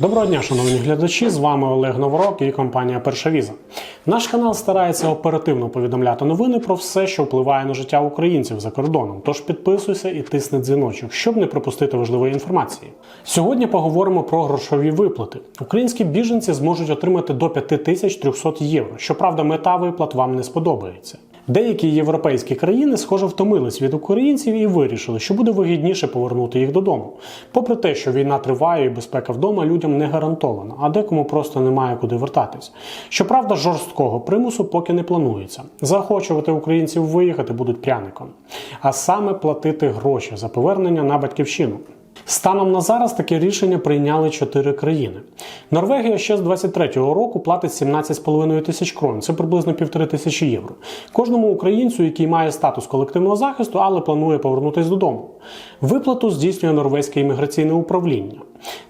Доброго дня, шановні глядачі! З вами Олег Новорок і компанія Перша Віза. Наш канал старається оперативно повідомляти новини про все, що впливає на життя українців за кордоном. Тож підписуйся і тисни дзвіночок, щоб не пропустити важливої інформації. Сьогодні поговоримо про грошові виплати. Українські біженці зможуть отримати до 5300 євро. Щоправда, мета виплат вам не сподобається. Деякі європейські країни, схоже, втомились від українців і вирішили, що буде вигідніше повернути їх додому. Попри те, що війна триває і безпека вдома людям не гарантована, а декому просто немає куди вертатись. Щоправда, жорсткого примусу поки не планується. Заохочувати українців виїхати будуть пряником, а саме платити гроші за повернення на батьківщину. Станом на зараз таке рішення прийняли чотири країни. Норвегія ще з 23-го року платить 17,5 тисяч крон, це приблизно півтори тисячі євро. Кожному українцю, який має статус колективного захисту, але планує повернутися додому. Виплату здійснює норвезьке імміграційне управління.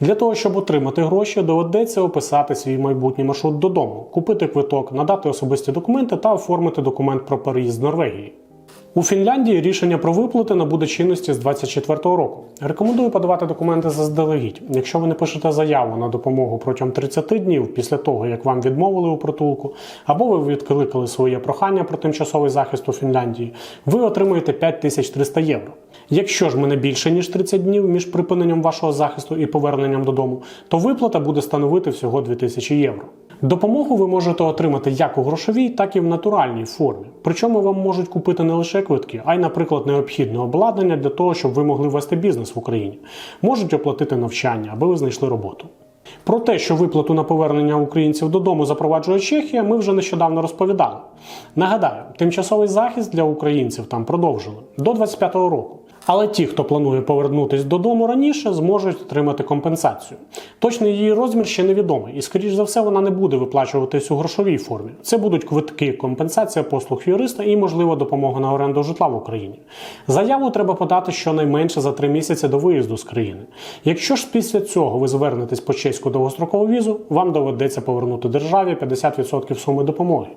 Для того, щоб отримати гроші, доведеться описати свій майбутній маршрут додому, купити квиток, надати особисті документи та оформити документ про переїзд з Норвегії. У Фінляндії рішення про виплати набуде чинності з 2024 року. Рекомендую подавати документи заздалегідь. Якщо ви не пишете заяву на допомогу протягом 30 днів після того, як вам відмовили у притулку, або ви відкликали своє прохання про тимчасовий захист у Фінляндії, ви отримуєте 5300 євро. Якщо ж мене більше ніж 30 днів між припиненням вашого захисту і поверненням додому, то виплата буде становити всього 2000 євро. Допомогу ви можете отримати як у грошовій, так і в натуральній формі. Причому вам можуть купити не лише квитки, а й, наприклад, необхідне обладнання для того, щоб ви могли вести бізнес в Україні. Можуть оплатити навчання, аби ви знайшли роботу. Про те, що виплату на повернення українців додому запроваджує Чехія, ми вже нещодавно розповідали. Нагадаю, тимчасовий захист для українців там продовжили до 25-го року. Але ті, хто планує повернутися додому раніше, зможуть отримати компенсацію. Точний її розмір ще невідомий, і, скоріш за все, вона не буде виплачуватись у грошовій формі. Це будуть квитки, компенсація послуг юриста і, можливо, допомога на оренду житла в Україні. Заяву треба подати щонайменше за три місяці до виїзду з країни. Якщо ж після цього ви звернетесь по чеську довгострокову візу, вам доведеться повернути державі 50% суми допомоги.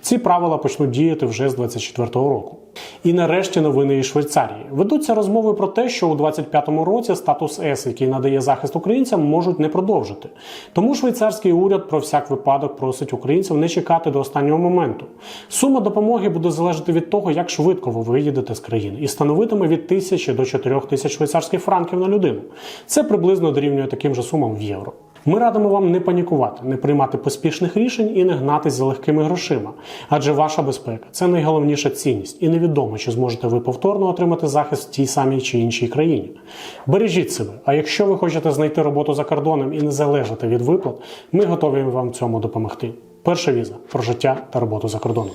Ці правила почнуть діяти вже з 2024 року. І нарешті новини із Швейцарії. Ведуться розмови про те, що у 2025 році статус С, який надає захист українцям, можуть не продовжити. Тому швейцарський уряд про всяк випадок просить українців не чекати до останнього моменту. Сума допомоги буде залежати від того, як швидко ви виїдете з країни, і становитиме від тисячі до 4000 швейцарських франків на людину. Це приблизно дорівнює таким же сумам в євро. Ми радимо вам не панікувати, не приймати поспішних рішень і не гнатись за легкими грошима. Адже ваша безпека це найголовніша цінність, і невідомо, чи зможете ви повторно отримати захист в тій самій чи іншій країні. Бережіть себе. А якщо ви хочете знайти роботу за кордоном і не залежати від виплат, ми готові вам цьому допомогти. Перша віза про життя та роботу за кордоном.